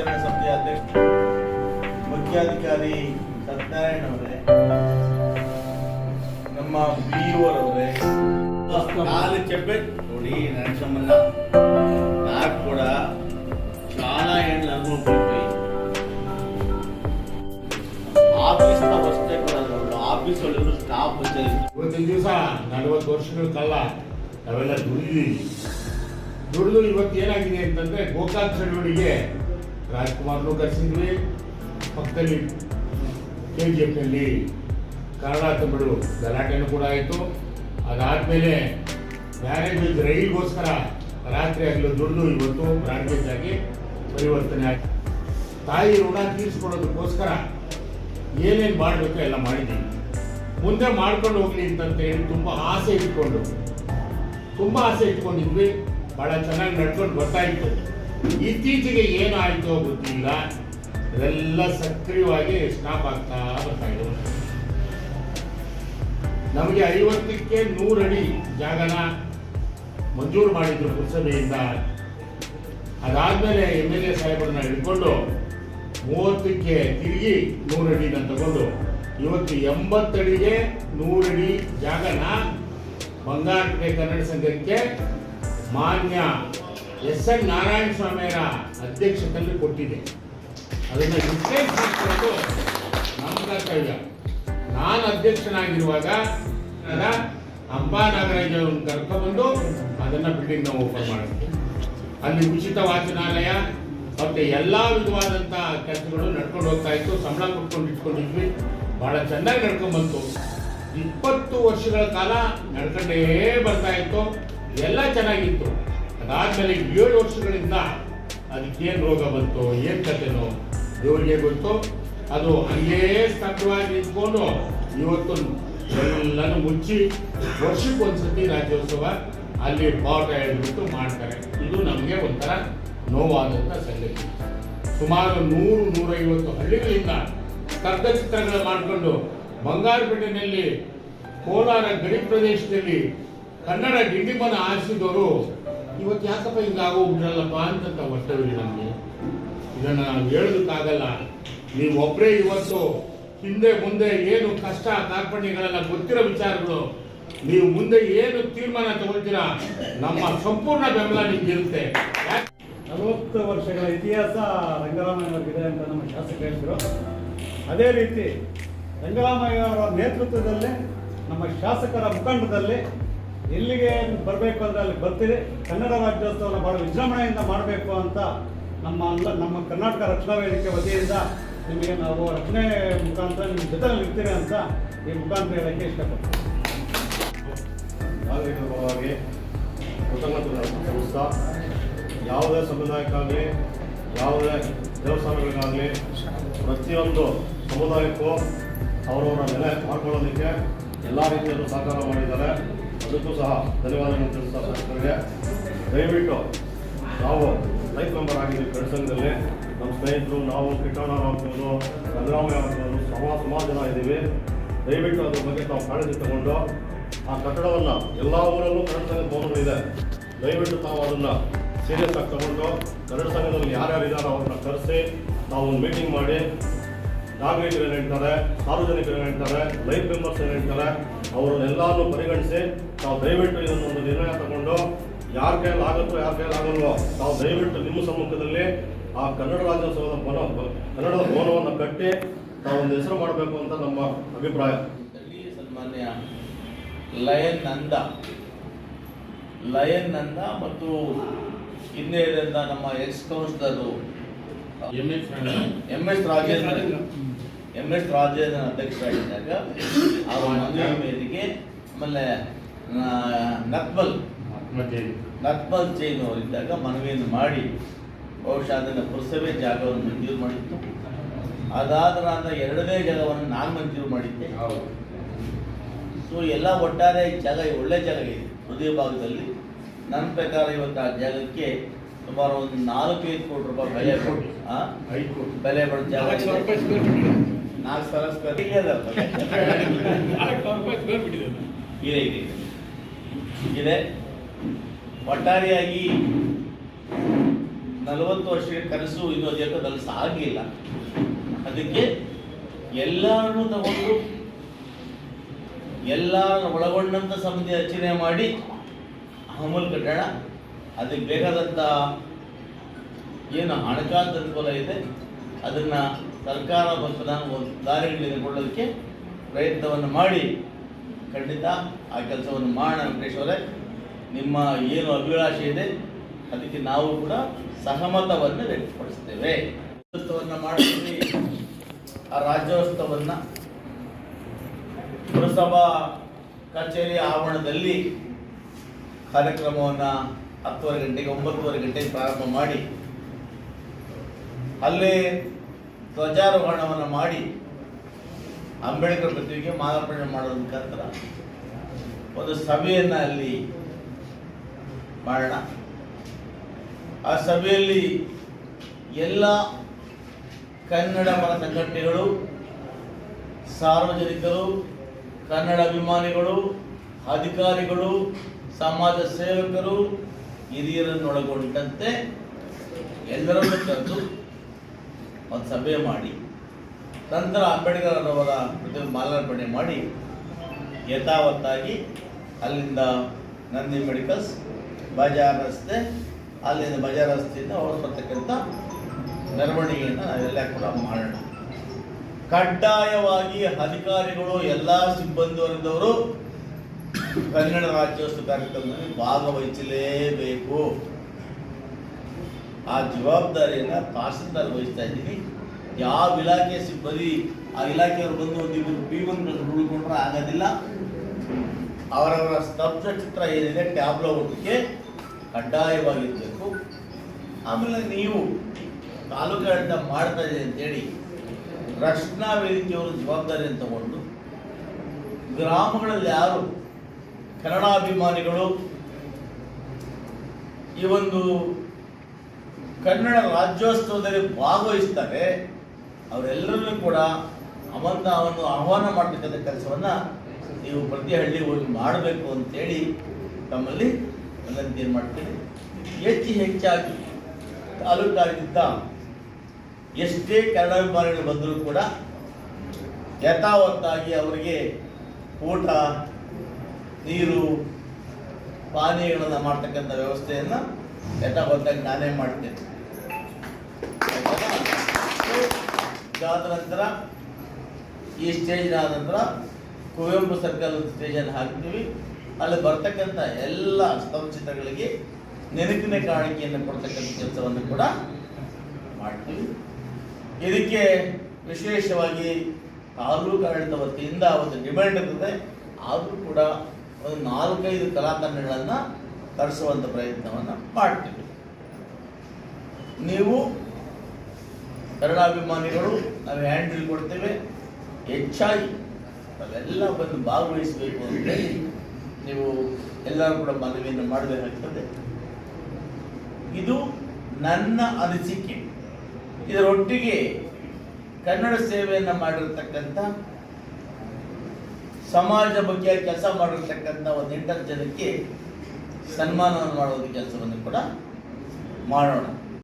ಆಚರಣಾ ಸಮಿತಿಯ ಅಧ್ಯಕ್ಷ, ಮುಖ್ಯಾಧಿಕಾರಿ ಸತ್ಯನಾರಾಯಣ ಅವರೇ, ನಮ್ಮ ಬಿಇಒರವರೇ ಅವರೇ నాలుగు చెప్పేది చూడి నరసింహన్న నాకు కూడా చాలా ఏండ్ల అనుభవం పడిపోయి ఆఫీస్ వస్తే కూడా ఆఫీస్ ಇವತ್ತಿನ ದಿವಸ ನಲವತ್ತು ವರ್ಷಗಳ ಕಾಲ ನಾವೆಲ್ಲ ದುಡಿದೀವಿ ದುಡಿದು ಇವತ್ತು ಏನಾಗಿದೆ ಅಂತಂದ್ರೆ ಗೋಕಾಕ್ ಚಳುವಳಿಗೆ ರಾಜ್ಕುಮಾರ್ನು ಕರೆಸಿದ್ವಿ. ಪಕ್ಕದಲ್ಲಿ ಕೆ ಜಿ ಎಫ್ನಲ್ಲಿ ಕನ್ನಡ ತಮಿಳು ಗಲಾಟೆನೂ ಕೂಡ ಆಯಿತು. ಅದಾದಮೇಲೆ ಮ್ಯಾರೇಜ್ ರೈಲ್ಗೋಸ್ಕರ ರಾತ್ರಿ ಆಗಲು ದುಡ್ಡು ಇವತ್ತು ಬ್ರಾಡ್ಗೇಜ್ ಆಗಿ ಪರಿವರ್ತನೆ ಆಯಿತು. ತಾಯಿ ಋಣ ತೀರಿಸ್ಕೊಡೋದಕ್ಕೋಸ್ಕರ ಏನೇನು ಮಾಡಬೇಕು ಎಲ್ಲ ಮಾಡಿದ್ದೀವಿ. ಮುಂದೆ ಮಾಡ್ಕೊಂಡು ಹೋಗ್ಲಿ ಅಂತಂತ ಹೇಳಿ ತುಂಬ ಆಸೆ ಇಟ್ಕೊಂಡು, ತುಂಬ ಆಸೆ ಇಟ್ಕೊಂಡಿದ್ವಿ. ಭಾಳ ಚೆನ್ನಾಗಿ ನಡ್ಕೊಂಡು ಬರ್ತಾಯಿತ್ತು ಇತ್ತೀಚೆಗೆ ಏನಾಯಿತೋ ಗೊತ್ತಿಲ್ಲ. ಇದೆಲ್ಲ ಸಕ್ರಿಯವಾಗಿ ಸ್ಟಾಪ್ ಆಗ್ತಾ ಬರ್ತಾ ಇದೆ. ನಮಗೆ ಐವತ್ತಕ್ಕೆ ನೂರಡಿ ಜಾಗನ ಮಂಜೂರು ಮಾಡಿದ್ರು ಪುರಸಭೆಯಿಂದ. ಅದಾದ್ಮೇಲೆ ಎಂ ಎಲ್ ಎ ಸಾಹೇಬರನ್ನ ಹಿಡ್ಕೊಂಡು ಮೂವತ್ತಕ್ಕೆ ತಿರುಗಿ ನೂರಡಿನ ತಗೊಂಡು ಇವತ್ತು ಎಂಬತ್ತಡಿಗೆ ನೂರಡಿ ಜಾಗನ ಬಂಗಾರಪೇಟೆ ಕನ್ನಡ ಸಂಘಕ್ಕೆ ಮಾನ್ಯ ಎಸ್ ಎನ್ ನಾರಾಯಣ ಸ್ವಾಮಿಯವರ ಅಧ್ಯಕ್ಷತೆಯಲ್ಲಿ ಕೊಟ್ಟಿದೆ. ಅದನ್ನ ರಿಪ್ಲೇಸ್ ಮಾಡಿಕೊಂಡು ನಮ್ಮ ಕರ್ತವ್ಯ ನಾನು ಅಧ್ಯಕ್ಷನಾಗಿರುವಾಗ ಅಂಬ ನಾಗರಾಜ್ ಅವ್ರನ್ನ ಅದನ್ನ ಬಿಲ್ಡಿಂಗ್ ನಾವು ಓಪನ್ ಮಾಡಿದ್ವಿ ಅಲ್ಲಿ ಉಚಿತ ವಾಚನಾಲಯ, ಮತ್ತೆ ಎಲ್ಲಾ ವಿಧವಾದಂಥ ಕೆಲಸಗಳು ನಡ್ಕೊಂಡು ಹೋಗ್ತಾ ಇತ್ತು. ಸಂಬಳ ಕೊಟ್ಕೊಂಡು ಇಟ್ಕೊಂಡಿದ್ವಿ. ಬಹಳ ಚೆನ್ನಾಗಿ ನಡ್ಕೊಂಡ್ಬಂತು ಇಪ್ಪತ್ತು ವರ್ಷಗಳ ಕಾಲ ನಡ್ಕೊಂಡೇ ಬರ್ತಾ ಇತ್ತು. ಎಲ್ಲ ಚೆನ್ನಾಗಿತ್ತು. ಅದಾದ್ಮೇಲೆ ಏಳು ವರ್ಷಗಳಿಂದ ಅದಕ್ಕೇನು ರೋಗ ಬಂತು, ಏನು ಕಥೆನೋ, ದೇವರಿಗೆ ಗೊತ್ತು, ಅದು ಹಂಗೇ ಸ್ತಬ್ಧವಾಗಿ ನಿಂತ್ಕೊಂಡು ಇವತ್ತು ಎಲ್ಲನೂ ಮುಚ್ಚಿ ವರ್ಷಕ್ಕೆ ಒಂದ್ಸತಿ ರಾಜ್ಯೋತ್ಸವ ಅಲ್ಲಿ ಬಾಟ ಹೇಳ್ಬಿಟ್ಟು ಮಾಡ್ತಾರೆ. ಇದು ನಮಗೆ ಒಂಥರ ನೋವಾದಂಥ ಸಂಗತಿ. ಸುಮಾರು ನೂರು, ನೂರೈವತ್ತು ಹಳ್ಳಿಗಳಿಂದ ಚಿತ್ರಗಳು ಮಾಡಿಕೊಂಡು ಬಂಗಾರಪೇಟೆಯಲ್ಲಿ ಕೋಲಾರ ಗಡಿ ಪ್ರದೇಶದಲ್ಲಿ ಕನ್ನಡ ಡಿಂಡಿಮನ ಆರಿಸಿದವರು ಇವತ್ತು ಯಾಕಪ್ಪ ಹಿಂಗಾಗೋಗ್ಬಿಟ್ರಲ್ಲಪ್ಪ ಅಂತ ಒತ್ತಡವಿದೆ ನಮಗೆ ಇದನ್ನು ಹೇಳೋದಕ್ಕಾಗಲ್ಲ. ನೀವು ಒಬ್ಬರೇ ಇವತ್ತು ಹಿಂದೆ ಮುಂದೆ ಏನು ಕಷ್ಟ, ಕಾರ್ಪಣ್ಯಗಳೆಲ್ಲ ಗೊತ್ತಿರೋ ವಿಚಾರಗಳು, ನೀವು ಮುಂದೆ ಏನು ತೀರ್ಮಾನ ತಗೊಳ್ತೀರಾ? ನಮ್ಮ ಸಂಪೂರ್ಣ ಬೆಂಬಲ ನಿಮ್ಗಿರುತ್ತೆ. ನಲವತ್ತು ವರ್ಷಗಳ ಇತಿಹಾಸ ರಂಗರಾಮಯ್ಯವರಿಗಿದೆ ಅಂತ ನಮ್ಮ ಶಾಸಕ ಹೇಳಿದರು ಅದೇ ರೀತಿ ರಂಗರಾಮಯ್ಯ ಅವರ ನೇತೃತ್ವದಲ್ಲಿ ನಮ್ಮ ಶಾಸಕರ ಮುಖಂಡದಲ್ಲಿ ಎಲ್ಲಿಗೆ ಬರಬೇಕು ಅಂದರೆ ಅಲ್ಲಿ ಬರ್ತೀರಿ? ಕನ್ನಡ ರಾಜ್ಯೋತ್ಸವನ ಭಾಳ ವಿಜೃಂಭಣೆಯಿಂದ ಮಾಡಬೇಕು ಅಂತ ನಮ್ಮ ನಮ್ಮ ಕರ್ನಾಟಕ ರಕ್ಷಣಾ ವೇದಿಕೆ ವತಿಯಿಂದ ನಿಮಗೆ ನಾವು ರಕ್ಷಣೆ ಮುಖಾಂತರ ನಿಮ್ಮ ಜೊತೆ ಇರ್ತೀರಿ ಅಂತ ಈ ಮುಖಾಂತರ ಹೇಳೋಕ್ಕೆ ಇಷ್ಟಪಡ್ತೀನಿ. ಕೃತಜ್ಞತೆ ಯಾವುದೇ ಸಮುದಾಯಕ್ಕಾಗಲಿ, ಯಾವುದೇ ದೇವಸ್ಥಾನಗಳಿಗಾಗಲಿ, ಪ್ರತಿಯೊಂದು ಸಮುದಾಯಕ್ಕೂ ಅವರವರ ನೆಲೆ ಮಾಡ್ಕೊಳ್ಳೋದಕ್ಕೆ ಎಲ್ಲ ರೀತಿಯಲ್ಲೂ ಸಹಕಾರ ಮಾಡಿದ್ದಾರೆ. ಅದಕ್ಕೂ ಸಹ ಧನ್ಯವಾದಗಳನ್ನು ತಿಳಿಸ್ತಾ ಶಾಸಕರಿಗೆ ದಯವಿಟ್ಟು ನಾವು ಲೈಫ್ ಮೆಂಬರ್ ಆಗಿದ್ದೀವಿ ಕನ್ನಡ ಸಂಘದಲ್ಲಿ ನಮ್ಮ ಸ್ನೇಹಿತರು, ನಾವು ಕಿಟ್ಟಣ್ಣ ಆಗ್ಬೋದು ರಂಗರಾಮಯ್ಯ ಆಗ್ಬೋದು ಸಮ ಸುಮಾರು ಜನ ಇದ್ದೀವಿ. ದಯವಿಟ್ಟು ಅದ್ರ ಬಗ್ಗೆ ನಾವು ಕಾಳಜಿ ತಗೊಂಡು ಆ ಕಟ್ಟಡವನ್ನು ಎಲ್ಲ ಊರಲ್ಲೂ ಕನ್ನಡ ಸಂಘದ ಭವನಗಳಿದೆ ದಯವಿಟ್ಟು ತಾವು ಅದನ್ನು ಸೀರಿಯಸ್ ಆಗಿ ತಗೊಂಡು ಕನ್ನಡ ಸಂಘದಲ್ಲಿ ಯಾರ್ಯಾರು ಇದ್ದಾರೋ ಅವ್ರನ್ನ ಕರೆಸಿ ನಾವು ಒಂದು ಮೀಟಿಂಗ್ ಮಾಡಿ ನಾಗರಿಕರು ಏನು ಹೇಳ್ತಾರೆ ಸಾರ್ವಜನಿಕರು ಏನು ಹೇಳ್ತಾರೆ ಲೈಫ್ ಮೆಂಬರ್ಸ್ ಏನು ಹೇಳ್ತಾರೆ ಅವರನ್ನೆಲ್ಲನೂ ಪರಿಗಣಿಸಿ ನಾವು ದಯವಿಟ್ಟು ಇದನ್ನೊಂದು ನಿರ್ಣಯ ತಗೊಂಡು ಯಾರ ಕೈಯಲ್ಲಿ ಆಗುತ್ತೋ ಯಾರ ಕೈಯಲ್ಲಿ ಆಗಲ್ವೋ ನಾವು ದಯವಿಟ್ಟು ನಿಮ್ಮ ಸಮ್ಮುಖದಲ್ಲಿ ಆ ಕನ್ನಡ ರಾಜ್ಯೋತ್ಸವದ ಮನ ಕನ್ನಡದ ಭವನವನ್ನು ಕಟ್ಟಿ ನಾವು ಒಂದು ಹೆಸರು ಮಾಡಬೇಕು ಅಂತ ನಮ್ಮ ಅಭಿಪ್ರಾಯ. ಸನ್ಮಾನ್ಯ ಲಯನ್ ನಂದ ಲಯನ್ ನಂದ ಮತ್ತು ಹಿಂದೆ ನಮ್ಮ ex councillor M M S Rajendra. M S Rajendra ಅಧ್ಯಕ್ಷರಾಗಿದ್ದಾಗ ಅವರ ಮದುವೆ ಮೇರೆಗೆ ಆಮೇಲೆ ನಕ್ಬಲ್ ನಕ್ಬಲ್ ಜೈನ್ ಅವರಿದ್ದಾಗ ಮನವಿಯನ್ನು ಮಾಡಿ ಬಹುಶಃ ಅದನ್ನು ಪುರಸಭೆ ಜಾಗವನ್ನು ಮಂಜೂರು ಮಾಡಿತ್ತು. ಅದಾದ ನಂತರ ಎರಡನೇ ಜಾಗವನ್ನು ನಾನು ಮಂಜೂರು ಮಾಡಿದ್ದೆ. ಸೊ ಎಲ್ಲ ಒಟ್ಟಾರೆ ಜಾಗ ಒಳ್ಳೆ ಜಾಗ ಇದೆ ಹೃದಯ ಭಾಗದಲ್ಲಿ. ನನ್ನ ಪ್ರಕಾರ ಇವತ್ತು ಆ ಜಾಗಕ್ಕೆ ಸುಮಾರು ಒಂದು ನಾಲ್ಕು ಐದು ಕೋಟಿ ರೂಪಾಯಿ ಬೆಲೆ ಕೊಟ್ಟು ಆ? ಐದು ಕೋಟಿ. ಬೆಲೆ ಇದೆ. ನಾಲ್ಕು ಸಾವಿರ ಸ್ಕ್ವೇರ್ ಫೀಟ್ ಇದೆ? ಇದೆ ಇದೆ ಇದೆ ಒಟ್ಟಾರೆಯಾಗಿ ನಲವತ್ತು ವರ್ಷಗಳ ಕನಸು ಇನ್ನೂ ಅದೇಕೋ ಸಾಗಿಲ್ಲ ಅದಕ್ಕೆ ಎಲ್ಲರನ್ನು ತಗೊಂಡು ಎಲ್ಲರನ್ನು ಒಳಗೊಂಡಂತ ಸಮಿತಿ ರಚನೆ ಮಾಡಿ ಅಮೂಲ್ ಕಟ್ಟಡ ಅದಕ್ಕೆ ಬೇಕಾದಂಥ ಏನು ಹಣಕಾಸು ಅನುಕೂಲ ಇದೆ, ಅದನ್ನು ಸರ್ಕಾರ ಮತ್ತು ನಾನು ಒಂದು ದಾರಿಗಳಿಗೆ ಕೊಡೋದಕ್ಕೆ ಪ್ರಯತ್ನವನ್ನು ಮಾಡಿ. ಖಂಡಿತ ಆ ಕೆಲಸವನ್ನು ಮಾಡೋಣ ವೆಂಕಟೇಶ್ವರೇ ನಿಮ್ಮ ಏನು ಅಭಿಲಾಷೆ ಇದೆ, ಅದಕ್ಕೆ ನಾವು ಕೂಡ ಸಹಮತವನ್ನು ವ್ಯಕ್ತಪಡಿಸ್ತೇವೆ ಮಾಡ್ತೀವಿ ಆ ರಾಜ್ಯೋತ್ಸವವನ್ನು ಪುರಸಭಾ ಕಚೇರಿ ಆವರಣದಲ್ಲಿ ಕಾರ್ಯಕ್ರಮವನ್ನು ಹತ್ತುವರೆ ಗಂಟೆಗೆ, ಒಂಬತ್ತುವರೆ ಗಂಟೆಗೆ ಪ್ರಾರಂಭ ಮಾಡಿ, ಅಲ್ಲೇ ಧ್ವಜಾರೋಹಣವನ್ನು ಮಾಡಿ, ಅಂಬೇಡ್ಕರ್ ಪ್ರತಿಮೆಗೆ ಮಾಲಾರ್ಪಣೆ ಮಾಡೋದ್ರ ಮುಖಾಂತರ ಒಂದು ಸಭೆಯನ್ನ ಅಲ್ಲಿ ಮಾಡೋಣ. ಆ ಸಭೆಯಲ್ಲಿ ಎಲ್ಲ ಕನ್ನಡ ಪರ ಸಂಘಟನೆಗಳು ಸಾರ್ವಜನಿಕರು, ಕನ್ನಡ ಅಭಿಮಾನಿಗಳು, ಅಧಿಕಾರಿಗಳು, ಸಮಾಜ ಸೇವಕರು ಹಿರಿಯರನ್ನೊಳಗೊಂಡಂತೆ ಎಲ್ಲರನ್ನು ಕರೆದು ಒಂದು ಸಭೆ ಮಾಡಿ, ನಂತರ ಅಂಬೇಡ್ಕರ್ ಅವರ ಮಾಲಾರ್ಪಣೆ ಮಾಡಿ, ಯಥಾವತ್ತಾಗಿ ಅಲ್ಲಿಂದ ನಂದಿ ಮೆಡಿಕಲ್ಸ್ ಬಜಾರ್ ರಸ್ತೆ, ಅಲ್ಲಿಂದ ಬಜಾರ್ ರಸ್ತೆಯಿಂದ ಹೊರಬರ್ತಕ್ಕಂಥ ಮೆರವಣಿಗೆಯನ್ನು ನಾವೆಲ್ಲ ಕೂಡ ಮಾಡೋಣ. ಕಡ್ಡಾಯವಾಗಿ ಅಧಿಕಾರಿಗಳು, ಎಲ್ಲ ಸಿಬ್ಬಂದಿ ವರ್ಗದವರು ಕನ್ನಡ ರಾಜ್ಯೋತ್ಸವ ಕಾರ್ಯಕ್ರಮದಲ್ಲಿ ಭಾಗವಹಿಸಲೇಬೇಕು. ಆ ಜವಾಬ್ದಾರಿಯನ್ನ ತಹಸೀಲ್ದಾರ್ ವಹಿಸ್ತಾ ಇದ್ದೀನಿ ಯಾವ ಇಲಾಖೆ ಸಿಬ್ಬಂದಿ, ಆ ಇಲಾಖೆಯವರು ಬಂದು ಒಂದು ಇಬ್ಬರು ಪಿ ಒನ್ ಉಳ್ಕೊಂಡ್ರೆ ಆಗೋದಿಲ್ಲ. ಅವರವರ ಸ್ತಬ್ಧ ಚಿತ್ರ ಏನಿದೆ, ಟ್ಯಾಬ್ಲೋ ಒಟ್ಟಿಗೆ ಕಡ್ಡಾಯವಾಗಿರಬೇಕು. ಆಮೇಲೆ ನೀವು ತಾಲೂಕಾಡಳಿತ ಮಾಡ್ತಾ ಇದೆ ಅಂತೇಳಿ ರಕ್ಷಣಾ ವೇದಿಕೆಯವರು ಜವಾಬ್ದಾರಿಯನ್ನು ತಗೊಂಡು, ಗ್ರಾಮಗಳಲ್ಲಿ ಯಾರು ಕನ್ನಡಾಭಿಮಾನಿಗಳು ಈ ಒಂದು ಕನ್ನಡ ರಾಜ್ಯೋತ್ಸವದಲ್ಲಿ ಭಾಗವಹಿಸ್ತಾರೆ, ಅವರೆಲ್ಲರನ್ನೂ ಕೂಡ ಅವನ್ನ ಅವನು ಆಹ್ವಾನ ಮಾಡತಕ್ಕಂಥ ಕೆಲಸವನ್ನು ನೀವು ಪ್ರತಿ ಹಳ್ಳಿ ಹೋಗಿ ಮಾಡಬೇಕು ಅಂತೇಳಿ ತಮ್ಮಲ್ಲಿ ವಿನಂತಿಯನ್ನು ಮಾಡ್ತೀನಿ. ಹೆಚ್ಚು ಹೆಚ್ಚಾಗಿ ತಾಲೂಕಾಗಿದ್ದ ಎಷ್ಟೇ ಕನ್ನಡ ಅಭಿಮಾನಿಗಳು ಬಂದರೂ ಕೂಡ ಯಥಾವತ್ತಾಗಿ ಅವರಿಗೆ ಊಟ ನೀರು, ಪಾನೀಯಗಳನ್ನು ಮಾಡ್ತಕ್ಕಂಥ ವ್ಯವಸ್ಥೆಯನ್ನು ಯಥಾವತ್ತಾಗಿ ನಾನೇ ಮಾಡ್ತೇನೆ. ಇದಾದ ನಂತರ ಈ ಸ್ಟೇಜ್ ಆದ ನಂತರ ಕುವೆಂಪು ಸರ್ಕಲ್ ಸ್ಟೇಜನ್ನು ಹಾಕ್ತೀವಿ. ಅಲ್ಲಿ ಬರ್ತಕ್ಕಂಥ ಎಲ್ಲ ಸ್ತಂಭಚಿತ್ರಗಳಿಗೆ ನೆನಪಿನ ಕಾಣಿಕೆಯನ್ನು ಕೊಡ್ತಕ್ಕಂಥ ಕೆಲಸವನ್ನು ಕೂಡ ಮಾಡ್ತೀವಿ. ಇದಕ್ಕೆ ವಿಶೇಷವಾಗಿ ತಾಲೂಕು ಆಡಳಿತ ವತಿಯಿಂದ ಒಂದು ಡಿಮ್ಯಾಂಡ್ ಇರ್ತದೆ. ಆದರೂ ಕೂಡ ಒಂದು ನಾಲ್ಕೈದು ಕಲಾತಂಡಗಳನ್ನು ತರಿಸುವಂಥ ಪ್ರಯತ್ನವನ್ನು ಮಾಡ್ತೀವಿ. ನೀವು ಕನ್ನಡಾಭಿಮಾನಿಗಳು, ನಾವು ಹ್ಯಾಂಡಲ್ ಕೊಡ್ತೇವೆ. ಹೆಚ್ಚಾಗಿ ಅವೆಲ್ಲ ಬಂದು ಭಾಗವಹಿಸಬೇಕು ಅಂತೇಳಿ ನೀವು ಎಲ್ಲರೂ ಕೂಡ ಮನವಿಯನ್ನು ಮಾಡಬೇಕಾಗ್ತದೆ ಇದು ನನ್ನ ಅನಿಸಿಕೆ. ಇದರೊಟ್ಟಿಗೆ ಕನ್ನಡ ಸೇವೆಯನ್ನು ಮಾಡಿರ್ತಕ್ಕಂಥ ಸಮಾಜ ಬಗ್ಗೆ ಕೆಲಸ ಮಾಡಿರ್ತಕ್ಕಂಥ ಒಂದು ಎಂಟತ್ತು ಜನಕ್ಕೆ ಸನ್ಮಾನವನ್ನು ಮಾಡೋದು ಕೆಲಸವನ್ನು ಕೂಡ ಮಾಡೋಣ.